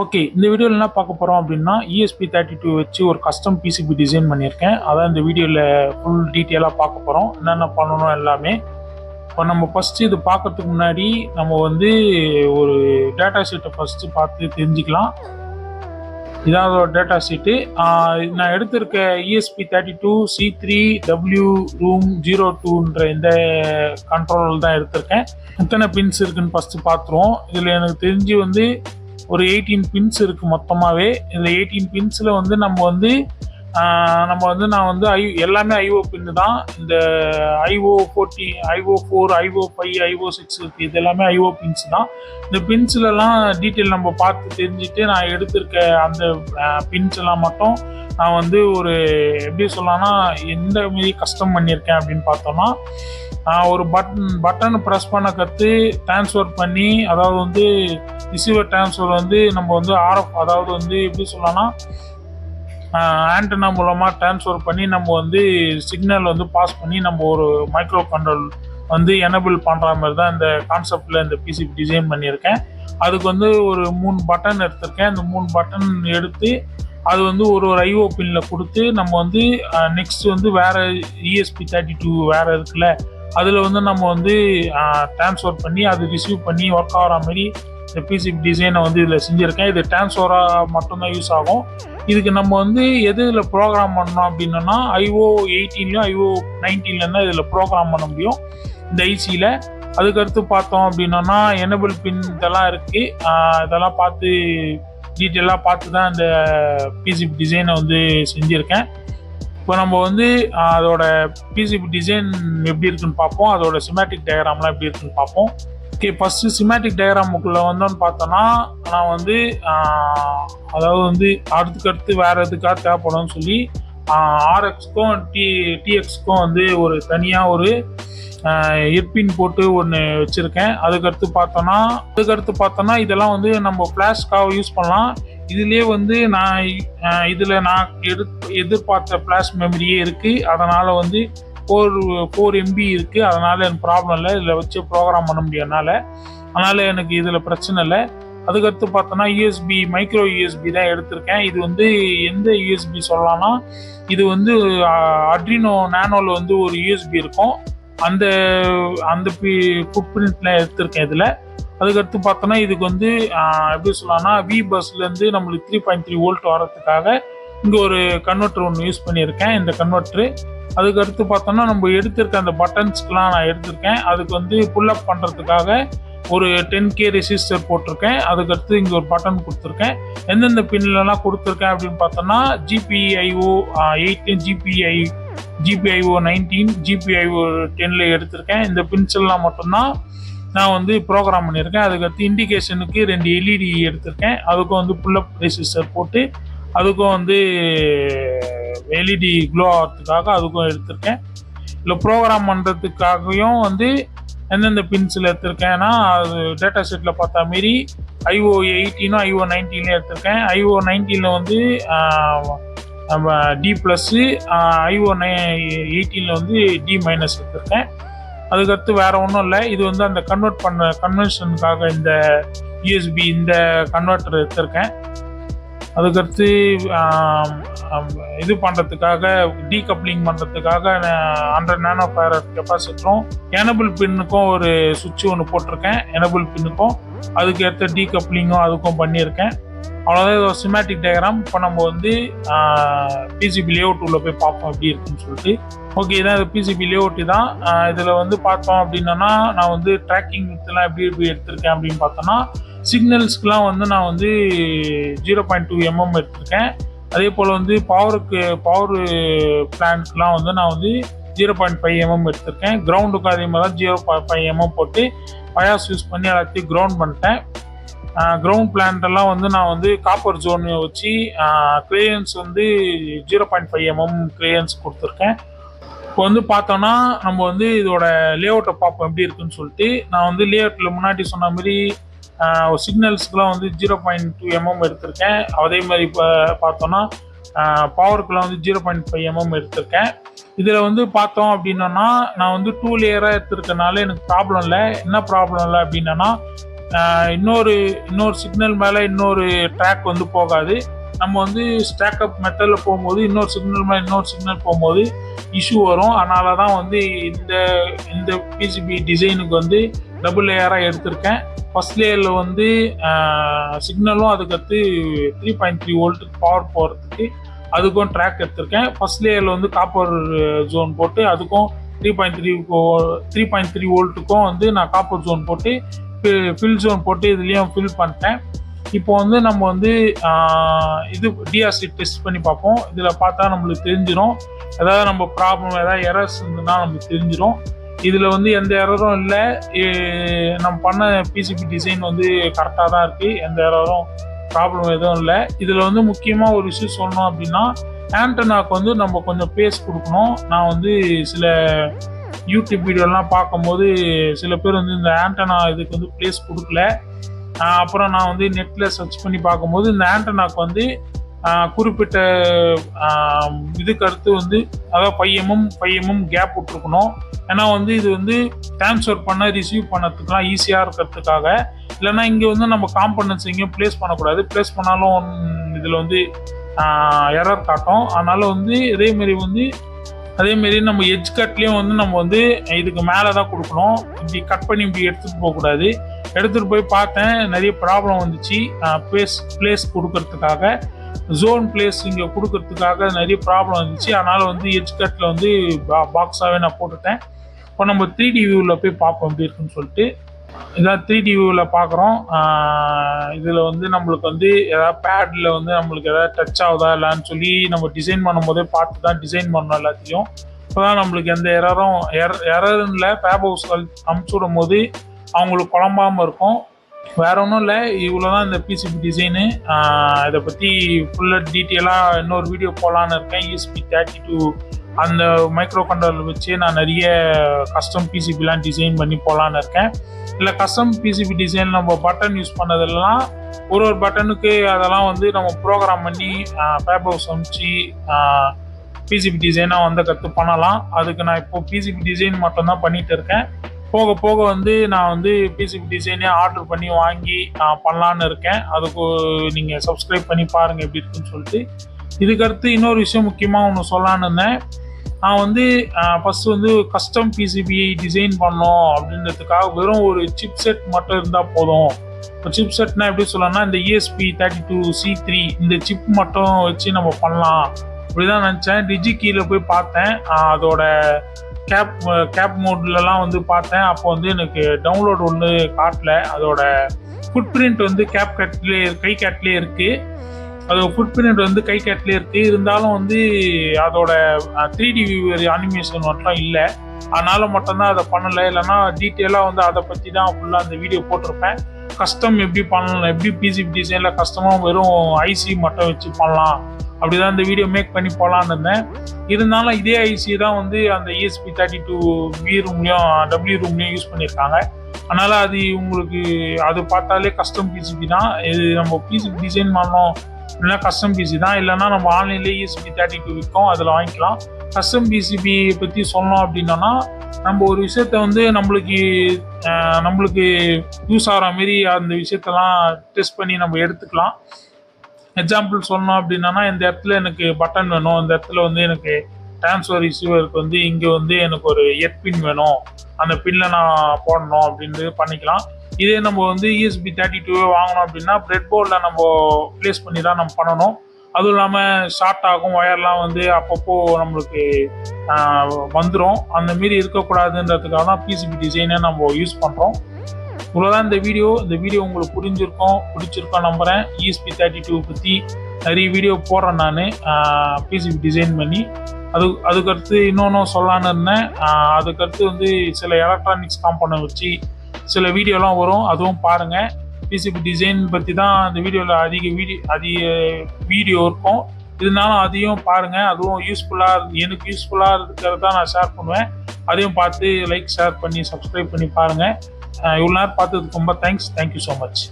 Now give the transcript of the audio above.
Okay இந்த வீடியோவில் என்ன பார்க்க போகிறோம் அப்படின்னா இஎஸ்பி தேர்ட்டி டூ வச்சு ஒரு கஸ்டம் பிசிபி டிசைன் பண்ணியிருக்கேன். அதான் இந்த வீடியோவில் ஃபுல் டீட்டெயிலாக பார்க்க போகிறோம் என்னென்ன பண்ணணும் எல்லாமே. இப்போ நம்ம ஃபஸ்ட்டு இது பார்க்கறதுக்கு முன்னாடி நம்ம வந்து ஒரு டேட்டா ஷீட்டை ஃபஸ்ட்டு பார்த்து தெரிஞ்சுக்கலாம். இதான் அதோட டேட்டா ஷீட்டு நான் எடுத்திருக்க ESP thirty two C three W room zero டூன்ற இந்த கண்ட்ரோல் தான் எடுத்திருக்கேன். எத்தனை பின்ஸ் இருக்குன்னு ஃபஸ்ட்டு பார்த்துருவோம். இதில் எனக்கு தெரிஞ்சு வந்து ஒரு எயிட்டீன் பின்ஸ் இருக்குது மொத்தமாகவே இந்த எயிட்டீன் பின்ஸில் வந்து நம்ம வந்து நம்ம வந்து நான் வந்து ஐ எல்லாமே ஐஓ பின்னு தான். இந்த IO forty IO four IO five IO six இருக்குது இது எல்லாமே ஐஓ பின்ஸ் தான். இந்த பின்ஸ்லலாம் டீட்டெயில் நம்ம பார்த்து தெரிஞ்சுட்டு நான் எடுத்திருக்க அந்த பின்ஸ் எல்லாம் மட்டும் நான் வந்து ஒரு எப்படி சொல்லலாம்னா எந்த மாரி கஷ்டம் பண்ணியிருக்கேன் அப்படின்னு பார்த்தோம்னா நான் ஒரு பட்டன் பட்டன் ப்ரெஸ் பண்ண கற்று ட்ரான்ஸ்ஃபர் பண்ணி அதாவது வந்து ரிசீவர் ட்ரான்ஸ்ஃபர் வந்து நம்ம வந்து ஆர்எஃப் அதாவது வந்து எப்படி சொல்லலாம்னா ஆண்டனா மூலமாக ட்ரான்ஸ்ஃபர் பண்ணி நம்ம வந்து சிக்னல் வந்து பாஸ் பண்ணி நம்ம ஒரு மைக்ரோ கண்ட்ரோல் வந்து எனபிள் பண்ணுற மாதிரி தான் இந்த கான்செப்டில் இந்த பிசிபி டிசைன் பண்ணியிருக்கேன். அதுக்கு வந்து ஒரு மூணு பட்டன் எடுத்திருக்கேன். இந்த மூணு பட்டன் எடுத்து அது வந்து ஒரு ஒரு ஐஓ பின்னில் கொடுத்து நம்ம வந்து நெக்ஸ்ட் வந்து வேறு இஎஸ்பி தேர்ட்டி டூ வேறு இருக்குல்ல அதில் வந்து நம்ம வந்து ட்ரான்ஸ்ஃபர் பண்ணி அது ரிசீவ் பண்ணி ஒர்க் ஆகிற மாதிரி இந்த டிசைனை வந்து இதில் செஞ்சுருக்கேன். இது டிரான்ஸ்ஃபராக மட்டும்தான் யூஸ் ஆகும். இதுக்கு நம்ம வந்து எது இதில் ப்ரோக்ராம் பண்ணோம் அப்படின்னா ஐஓ எயிட்டீன்லையும் ஐஓ நைன்டீன்லேயும் தான் இதில் ப்ரோக்ராம் பண்ண முடியும். இந்த ஐசியில் அதுக்கடுத்து பார்த்தோம் அப்படின்னா எனபிள் பின் இதெல்லாம் இருக்குது இதெல்லாம் பார்த்து டீட்டெயிலாக பார்த்து தான் இந்த பிசிபி டிசைனை வந்து செஞ்சுருக்கேன். இப்போ நம்ம வந்து அதோட பிசிபி டிசைன் எப்படி இருக்குன்னு பார்ப்போம். அதோட சிமேட்டிக் டயக்ராம்லாம் எப்படி இருக்குன்னு பார்ப்போம். ஓகே ஃபஸ்ட்டு சிமேட்டிக் டயக்ராமுக்குள்ளே வந்தோன்னு பார்த்தோன்னா நான் வந்து அதாவது வந்து அடுத்துக்கடுத்து வேறு எதுக்காக தேவைப்படும்னு சொல்லி ஆர்எக்ஸ்க்கும் டி டிஎக்ஸ்க்கும் வந்து ஒரு தனியாக ஒரு எர்பின் போட்டு ஒன்று வச்சுருக்கேன். அதுக்கடுத்து பார்த்தோன்னா அதுக்கடுத்து பார்த்தோன்னா இதெல்லாம் வந்து நம்ம ஃப்ளாஷ்க்காக யூஸ் பண்ணலாம். இதுலேயே வந்து நான் இதில் நான் எடு எதிர்பார்த்த ஃப்ளாஷ் மெமரியே இருக்குது அதனால் வந்து ஃபோர் ஃபோர் எம்பி இருக்குது அதனால் எனக்கு ப்ராப்ளம் இல்லை. இதில் வச்சு ப்ரோக்ராம் பண்ண முடியாதனால அதனால் எனக்கு இதில் பிரச்சனை இல்லை. அதுக்கடுத்து பார்த்தோன்னா யூஎஸ்பி மைக்ரோ யூஎஸ்பி தான் எடுத்திருக்கேன். இது வந்து எந்த யூஎஸ்பி சொல்லலாம்னா இது வந்து அட்ரினோ நேனோவில் வந்து ஒரு யூஎஸ்பி இருக்கும். அந்த அந்த ஃபுட் பிரிண்ட்லாம் எடுத்திருக்கேன் இதில். அதுக்கடுத்து பார்த்தோன்னா இதுக்கு வந்து எப்படி சொல்லலாம்னா வி பஸ்லேருந்து நம்மளுக்கு த்ரீ பாயிண்ட் த்ரீ வோல்ட் வரதுக்காக இங்கே ஒரு கன்வெர்ட்ரு ஒன்று யூஸ் பண்ணியிருக்கேன். இந்த கன்வெர்ட்ரு அதுக்கடுத்து பார்த்தோன்னா நம்ம எடுத்திருக்க அந்த பட்டன்ஸ்க்கெலாம் நான் எடுத்திருக்கேன். அதுக்கு வந்து புல்லப் பண்ணுறதுக்காக ஒரு டென் கே ரெசிஸ்டர் போட்டிருக்கேன். அதுக்கடுத்து இங்கே ஒரு பட்டன் கொடுத்துருக்கேன். எந்தெந்த பின்லலாம் கொடுத்துருக்கேன் அப்படின்னு பார்த்தோன்னா GPIO eighteen GPI GPIO nineteen GPIO டென்னில் எடுத்திருக்கேன். இந்த பின்ஸ் மட்டும்தான் நான் வந்து ப்ரோக்ராம் பண்ணியிருக்கேன். அதுக்கடுத்து இண்டிகேஷனுக்கு ரெண்டு எல்இடி எடுத்திருக்கேன். அதுக்கும் வந்து புல்லப் ரெசிஸ்டர் போட்டு அதுக்கும் வந்து எல்இடி க்ளோ ஆகிறதுக்காக அதுக்கும் எடுத்திருக்கேன். இல்லை ப்ரோக்ராம் பண்ணுறதுக்காகவும் வந்து எந்தெந்த பின்ஸில் எடுத்திருக்கேன்னா அது டேட்டா ஷீட்டில் பார்த்தா மாரி ஐஓ எயிட்டீனும் ஐஓ நைன்டீன்லையும் எடுத்திருக்கேன். ஐஓ நைன்டீனில் வந்து நம்ம டி ப்ளஸ்ஸு ஐஓ நை எயிட்டீனில் வந்து டி மைனஸ் எடுத்திருக்கேன். அதுக்கடுத்து வேறு ஒன்றும் இல்லை. இது வந்து அந்த கன்வெர்ட் பண்ண கன்வென்ஷனுக்காக இந்த யூஎஸ்பி இந்த கன்வெர்ட்டர் எடுத்திருக்கேன். அதுக்கடுத்து இது பண்ணுறதுக்காக டீகப்ளிங் பண்ணுறதுக்காக ஹண்ட்ரட் நேனோ ஃபேரட் கெப்பாசிட்டரும் எனபிள் பின்னுக்கும் ஒரு சுவிட்ச் ஒன்று போட்டிருக்கேன். எனபிள் பின்னுக்கும் அதுக்கு ஏற்ற டீகப்ளிங்கும் அதுக்கும் பண்ணியிருக்கேன். அவ்வளோதான் இது சிமேட்டிக் டயக்ராம் இப்போ நம்ம வந்து பிசிபி லேஅவுட் உள்ளே போய் பார்ப்போம் எப்படி இருக்குன்னு சொல்லிட்டு. ஓகே இதான் இது பிசிபி லேஅவுட் தான். இதில் வந்து பார்த்தோம் அப்படின்னா நான் வந்து ட்ராக்கிங் வித்லாம் எப்படி எப்படி எடுத்திருக்கேன் அப்படின்னு பார்த்தோன்னா சிக்னல்ஸ்க்குலாம் வந்து நான் வந்து ஜீரோ பாயிண்ட் டூ எம்எம் எடுத்திருக்கேன். அதே போல் வந்து பவருக்கு பவர் பிளான்ட்க்குலாம் வந்து நான் வந்து ஜீரோ பாயிண்ட் ஃபைவ் எம்எம் எடுத்திருக்கேன். கிரவுண்டுக்கும் அதே மாதிரி தான் ஜீரோ ஃபைவ் எம்எம் போட்டு பயாஸ் யூஸ் பண்ணி எல்லாத்தையும் கிரவுண்ட் பண்ணிட்டேன். கிரவுண்ட் பிளான்ட்டெல்லாம் வந்து நான் வந்து காப்பர் ஜோன் வச்சு கிரேயன்ஸ் வந்து zero point five mm clearance கொடுத்துருக்கேன். இப்போ வந்து பார்த்தோன்னா நம்ம வந்து இதோட லேஅவுட்டை பார்ப்போம் எப்படி இருக்குன்னு சொல்லிட்டு. நான் வந்து லேஅவுட்டில் முன்னாடி சொன்ன மாதிரி சிக்னல்ஸ்க்குலாம் வந்து ஜீரோ பாயிண்ட் டூ எம்எம் எடுத்திருக்கேன். அதே மாதிரி இப்போ பார்த்தோன்னா பவருக்குலாம் வந்து ஜீரோ பாயிண்ட் ஃபைவ் எம்எம் எடுத்திருக்கேன். இதில் வந்து பார்த்தோம் அப்படின்னா நான் வந்து டூ லேயராக எடுத்திருக்கனால எனக்கு ப்ராப்ளம் இல்லை. என்ன ப்ராப்ளம் இல்லை அப்படின்னா இன்னொரு இன்னொரு சிக்னல் மேலே இன்னொரு ட்ராக் வந்து போகாது. நம்ம வந்து ஸ்டாக்அப் மெட்டலில் போகும்போது இன்னொரு சிக்னல் மேலே இன்னொரு சிக்னல் போகும்போது இஷ்யூ வரும். அதனால தான் வந்து இந்த இந்த பிசிபி டிசைனுக்கு வந்து டபுள் லேயராக எடுத்திருக்கேன். ஃபர்ஸ்ட் லேயரில் வந்து சிக்னலும் அதுக்கடுத்து த்ரீ பாயிண்ட் த்ரீ வோல்ட்டுக்கு பவர் போகிறதுக்கு அதுக்கும் ட்ராக் எடுத்திருக்கேன். ஃபர்ஸ்ட் லேயரில் வந்து காப்பர் ஜோன் போட்டு அதுக்கும் three point three three point three வோல்ட்டுக்கும் வந்து நான் காப்பர் ஜோன் போட்டு ஃபில் ஜோன் போட்டு இதுலேயும் ஃபில் பண்ணிட்டேன். இப்போ வந்து நம்ம வந்து இது டிஆர்சி டெஸ்ட் பண்ணி பார்ப்போம். இதில் பார்த்தா நம்மளுக்கு தெரிஞ்சிடும் ஏதாவது நம்ம ப்ராப்ளம் ஏதாவது எரர்ஸ் இருந்ததுன்னா நமக்கு தெரிஞ்சிடும் இதில் வந்து எந்த எரரும் இல்லை. நம்ம பண்ண பிசிபி டிசைன் வந்து கரெக்டாக தான் இருக்குது எந்த எரரும் ப்ராப்ளம் எதுவும் இல்லை. இதில் வந்து முக்கியமாக ஒரு விஷயம் சொல்லணும் அப்படின்னா ஆண்டனாக்கு வந்து நம்ம கொஞ்சம் பேஸ் கொடுக்கணும். நான் வந்து சில யூடியூப் வீடியோலாம் பார்க்கும்போது சில பேர் வந்து இந்த ஆண்டனா இதுக்கு வந்து பிளேஸ் கொடுக்கல. அப்புறம் நான் வந்து நெட்டில் சர்ச் பண்ணி பார்க்கும்போது இந்த ஆண்டனாக்கு வந்து குறிப்பிட்ட இதுக்கு அடுத்து வந்து அதாவது பையமும் பையமும் கேப் விட்ருக்கணும் ஏன்னா வந்து இது வந்து ட்ரான்ஸ்ஃபர் பண்ண ரிசீவ் பண்ணதுக்குலாம் ஈஸியாக இருக்கிறதுக்காக. இல்லைன்னா இங்கே வந்து நம்ம காம்பனன்ஸ் எங்கேயும் ப்ளேஸ் பண்ணக்கூடாது. ப்ளேஸ் பண்ணாலும் இதில் வந்து எரர் காட்டும். அதனால் வந்து இதேமாரி வந்து அதேமாரி நம்ம எட்ஜ் கட்லேயும் வந்து நம்ம வந்து இதுக்கு மேலே தான் கொடுக்கணும். இப்படி கட் பண்ணி இப்படி எடுத்துகிட்டு போகக்கூடாது. எடுத்துகிட்டு போய் பார்த்தேன் நிறைய ப்ராப்ளம் வந்துச்சு. ப்ளேஸ் ப்ளேஸ் கொடுக்கறதுக்காக. ஜோன் பிளேஸ் இங்கே கொடுக்கறதுக்காக நிறைய ப்ராப்ளம் இருந்துச்சு. அதனால் வந்து எட்ஜ் கட்டில் வந்து பாக்ஸாகவே நான் போட்டுட்டேன். இப்போ நம்ம த்ரீ டி வியூவில் போய் பார்ப்போம் எப்படி இருக்குன்னு சொல்லிட்டு. இதான் த்ரீ டி வியூவில் பார்க்குறோம். இதில் வந்து நம்மளுக்கு வந்து ஏதாவது பேடில் வந்து நம்மளுக்கு எதாவது டச் ஆகுதா இல்லைன்னு சொல்லி நம்ம டிசைன் பண்ணும்போதே பார்த்து தான் டிசைன் பண்ணோம் எல்லாத்தையும். இப்போ தான் நம்மளுக்கு எந்த எரரும் எர இல்லை. ஃபேப் ஹவுஸ் அமுச்சு விடும் போது அவங்களுக்கு குழம்பாமல் இருக்கும். வேற ஒன்றும் இல்லை. இவ்வளோ தான் இந்த பிசிபி டிசைனு இதை பற்றி ஃபுல்லாக டீட்டெயிலாக இன்னொரு வீடியோ போகலான்னு இருக்கேன். யூஸ்பி தேர்ட்டி டூ அந்த மைக்ரோ கண்ட்ரோலர் வச்சு நான் நிறைய கஸ்டம் பிசிபிலாம் டிசைன் பண்ணி போகலான்னு இருக்கேன். இல்லை கஸ்டம் பிசிபி டிசைன் நம்ம பட்டன் யூஸ் பண்ணதெல்லாம் ஒரு ஒரு பட்டனுக்கு அதெல்லாம் வந்து நம்ம ப்ரோக்ராம் பண்ணி பேப்பர்ஸ் ஹவுஸ் பிசிபி டிசைனாக வந்து கற்று பண்ணலாம். அதுக்கு நான் இப்போ பிசிபி டிசைன் மட்டும்தான் பண்ணிகிட்டு இருக்கேன். போக போக வந்து நான் வந்து பிசிபி டிசைனே ஆர்டர் பண்ணி வாங்கி நான் பண்ணலான்னு இருக்கேன். அதுக்கு நீங்கள் சப்ஸ்கிரைப் பண்ணி பாருங்கள் எப்படி இருக்குன்னு சொல்லிட்டு. இதுக்கடுத்து இன்னொரு விஷயம் முக்கியமாக ஒன்று சொல்லலான்னு இருந்தேன். நான் வந்து ஃபஸ்ட்டு வந்து கஸ்டம் பிசிபி டிசைன் பண்ணோம் அப்படின்றதுக்காக வெறும் ஒரு சிப் செட் மட்டும் இருந்தால் போதும். இப்போ சிப் செட்னா எப்படி சொல்லலாம்னா இந்த ESP thirty two C three இந்த சிப் மட்டும் வச்சு நம்ம பண்ணலாம். அப்படிதான் நினச்சேன். டிஜி கீழே போய் பார்த்தேன். அதோட கேப் கேப் மோட்லலாம் வந்து பார்த்தேன். அப்போ வந்து எனக்கு டவுன்லோட் ஒன்று காட்டல. அதோட ஃபுட் பிரிண்ட் வந்து கேப் கேட்லேயே கை கேட்லேயே இருக்குது அதோட ஃபுட் பிரிண்ட் வந்து கை கேட்லேயே இருக்குது இருந்தாலும் வந்து அதோட த்ரீ டி அனிமேஷன் மட்டும் இல்லை. அதனால் மட்டும்தான் அதை பண்ணலை. இல்லைன்னா டீட்டெயிலாக வந்து அதை பற்றி தான் ஃபுல்லாக அந்த வீடியோ போட்டிருப்பேன். கஸ்டம் எப்படி பண்ணலாம் எப்படி பிசிபி டிசைனில் கஸ்டமாக வெறும் ஐசி மட்டும் வச்சு பண்ணலாம். அப்படிதான் இந்த வீடியோ மேக் பண்ணி போகலான்னு இருந்தேன். இருந்தாலும் இதே ஐசி தான் வந்து அந்த இஎஸ்பி தேர்ட்டி டூ வி ரூம்லையும் டபிள்யூ ரூம்லையும் யூஸ் பண்ணியிருக்காங்க. அதனால் அது உங்களுக்கு அது பார்த்தாலே கஸ்டம் பிசிபி தான். இது நம்ம பிசிபி டிசைன் பண்ணோம் இல்லைன்னா கஸ்டம் பிசி தான். இல்லைன்னா நம்ம ஆன்லைன்லேயே இஎஸ்பி தேர்ட்டி டூ விற்கும் அதில் வாங்கிக்கலாம். கஸ்டம் பிசிபி பற்றி சொன்னோம் அப்படின்னா நம்ம ஒரு விஷயத்த வந்து நம்மளுக்கு நம்மளுக்கு யூஸ் ஆகிற மாரி அந்த விஷயத்தெல்லாம் டெஸ்ட் பண்ணி நம்ம எடுத்துக்கலாம். எக்ஸாம்பிள் சொன்னோம் அப்படின்னா இந்த இடத்துல எனக்கு பட்டன் வேணும். இந்த இடத்துல வந்து எனக்கு ட்ரான்ஸ்ஃபர் ரிசீவருக்கு வந்து இங்கே வந்து எனக்கு ஒரு எட் பின் வேணும். அந்த பின்னில் நான் போடணும் அப்படின்றது பண்ணிக்கலாம். இதே நம்ம வந்து இஎஸ்பி தேர்ட்டி டூவே வாங்கணும் அப்படின்னா பிரெட் போர்டில் நம்ம ப்ளேஸ் பண்ணி தான் நம்ம பண்ணணும். அதுவும் இல்லாமல் ஷார்ட் ஆகும் ஒயர்லாம் வந்து அப்பப்போ நம்மளுக்கு வந்துடும் அந்த மாரி இருக்கக்கூடாதுன்றதுக்காக தான் பிசிபி டிசைனை நம்ம யூஸ் பண்ணுறோம் இவ்வளோதான் இந்த வீடியோ இந்த வீடியோ உங்களுக்கு புரிஞ்சிருக்கும் பிடிச்சிருக்கோம் நம்புகிறேன் இஎஸ்பி தேர்ட்டி டூ பற்றி நிறைய வீடியோ போடுறேன் நான். பிசிபி டிசைன் பண்ணி. அது அதுக்கடுத்து இன்னொன்றும் சொல்லலான்னு இருந்தேன். அதுக்கடுத்து வந்து சில எலக்ட்ரானிக்ஸ் காம்பவுண்டை வச்சு சில வீடியோலாம் வரும். அதுவும் பாருங்கள் பிசிபி டிசைன் பற்றி தான் அந்த வீடியோவில் அதிக வீடியோ அதிக வீடியோ இருக்கும். இருந்தாலும் அதையும் பாருங்கள் அதுவும் யூஸ்ஃபுல்லாக எனக்கு யூஸ்ஃபுல்லாக இருக்கிறத நான் ஷேர் பண்ணுவேன். அதையும் பார்த்து லைக் ஷேர் பண்ணி சப்ஸ்கிரைப் பண்ணி பாருங்கள் இவ்வளோ நேரம் பார்த்ததுக்கு ரொம்ப தேங்க்ஸ் தேங்க்யூ ஸோ மச்